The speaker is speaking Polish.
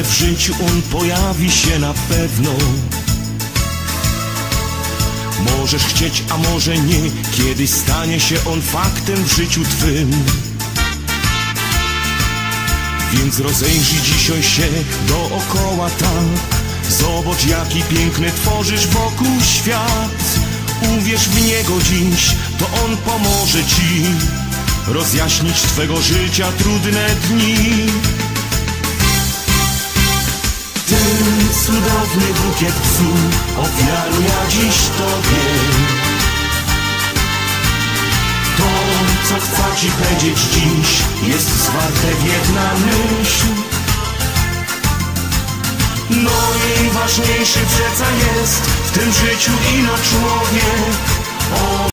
ale w życiu on pojawi się na pewno. Możesz chcieć, a może nie, kiedyś stanie się on faktem w życiu twym. Więc rozejrzyj dzisiaj się dookoła tak Zobacz jaki piękny tworzysz wokół świat Uwierz w niego dziś, to on pomoże ci Rozjaśnić twego życia trudne dni cudowny bukiet psu. Ofiaruję dziś tobie. To, co chcę ci powiedzieć dziś Jest zwarte w jedna myśl. No i ważniejszy przeca jest W tym życiu ino człowiek